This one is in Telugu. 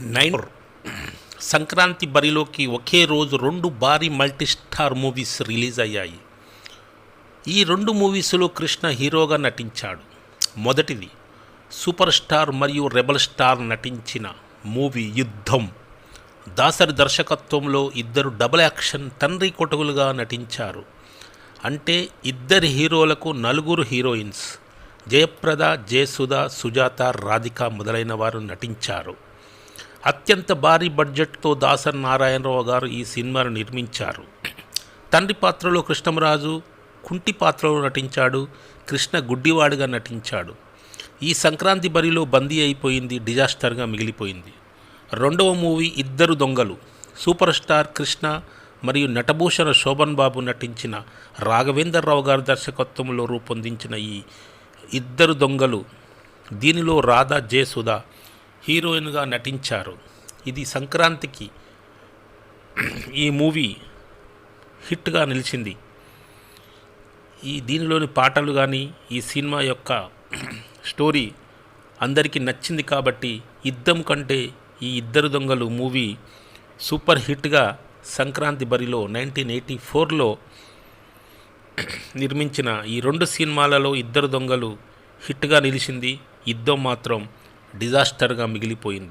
నైన్ సంక్రాంతి బరిలోకి ఒకే రోజు రెండు భారీ మల్టీ స్టార్ మూవీస్ రిలీజ్ అయ్యాయి. ఈ రెండు మూవీస్లో కృష్ణ హీరోగా నటించాడు. మొదటిది సూపర్ స్టార్ మరియు రెబల్ స్టార్ నటించిన మూవీ యుద్ధం. దాసరి దర్శకత్వంలో ఇద్దరు డబుల్ యాక్షన్ తండ్రి కొడుకులుగా నటించారు. అంటే ఇద్దరి హీరోలకు నలుగురు హీరోయిన్స్ జయప్రద జయసుధ సుజాత రాధిక మొదలైన వారు నటించారు. అత్యంత భారీ బడ్జెట్తో దాసర్ నారాయణరావు గారు ఈ సినిమాను నిర్మించారు. తండ్రి పాత్రలో కృష్ణమరాజు కుంటి పాత్రలో నటించాడు కృష్ణ గుడ్డివాడిగా నటించాడు. ఈ సంక్రాంతి బరిలో బందీ అయిపోయింది డిజాస్టర్గా మిగిలిపోయింది. రెండవ మూవీ ఇద్దరు దొంగలు సూపర్ స్టార్ కృష్ణ మరియు నటభూషణ శోభన్ బాబు నటించిన రాఘవేంద్రరావు గారి దర్శకత్వంలో రూపొందించిన ఈ ఇద్దరు దొంగలు దీనిలో రాధా జయసుధ హీరోయిన్గా నటించారు. ఇది సంక్రాంతికి ఈ మూవీ హిట్గా నిలిచింది. ఈ దీనిలోని పాటలు కానీ ఈ సినిమా యొక్క స్టోరీ అందరికీ నచ్చింది కాబట్టి యుద్ధం కంటే ఈ ఇద్దరు దొంగలు మూవీ సూపర్ హిట్గా సంక్రాంతి బరిలో నైన్టీన్ ఎయిటీ ఫోర్లో నిర్మించిన ఈ రెండు సినిమాలలో ఇద్దరు దొంగలు హిట్గా నిలిచింది. యుద్ధం మాత్రం డిజాస్టర్గా మిగిలిపోయింది.